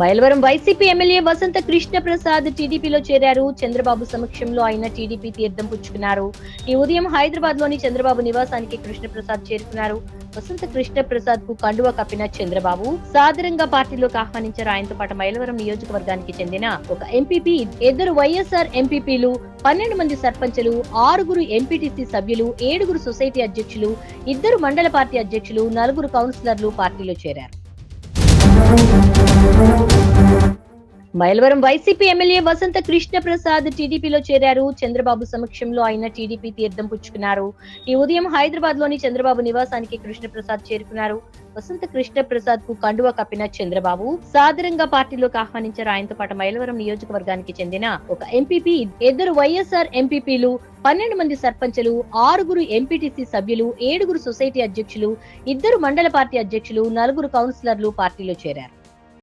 Mylavaram YCP MLA Vasantha Krishna Prasad టీడీపీలో చేరారు. చంద్రబాబు సమక్షంలో ఆయన టీడీపీ తీర్థం పుచ్చుకున్నారు. ఈ ఉదయం హైదరాబాద్లోని చంద్రబాబు నివాసానికి కృష్ణ ప్రసాద్ చేరుకున్నారు. వసంత కృష్ణ ప్రసాద్కు కండువ కప్పిన చంద్రబాబు సాదరంగా పార్టీలోకి ఆహ్వానించారు. ఆయనతో పాటు మైలవరం నియోజకవర్గానికి చెందిన ఒక ఎంపీపీ ఇద్దరు వైఎస్ఆర్ ఎంపీపీలు పన్నెండు మంది సర్పంచులు ఆరుగురు ఎంపీటీసీ సభ్యులు ఏడుగురు సొసైటీ అధ్యక్షులు ఇద్దరు మండల పార్టీ అధ్యక్షులు నలుగురు కౌన్సిలర్లు పార్టీలో చేరారు. మైలవరం వైసీపీ ఎమ్మెల్యే వసంత కృష్ణ ప్రసాద్ టీడీపీలో చేరారు. చంద్రబాబు సమక్షంలో ఆయన టీడీపీ తీర్థం పుచ్చుకున్నారు. ఈ ఉదయం హైదరాబాద్లోని చంద్రబాబు నివాసానికి కృష్ణప్రసాద్ చేరుకున్నారు. వసంత కృష్ణ ప్రసాద్కు కండువ కప్పిన చంద్రబాబు సాదరంగా పార్టీలోకి ఆహ్వానించారు. ఆయనతో పాటు మైలవరం నియోజకవర్గానికి చెందిన ఒక ఎంపీపీ ఇద్దరు వైఎస్ఆర్ ఎంపీపీలు పన్నెండు మంది సర్పంచులు ఆరుగురు ఎంపీటీసీ సభ్యులు ఏడుగురు సొసైటీ అధ్యక్షులు ఇద్దరు మండల పార్టీ అధ్యక్షులు నలుగురు కౌన్సిలర్లు పార్టీలో చేరారు.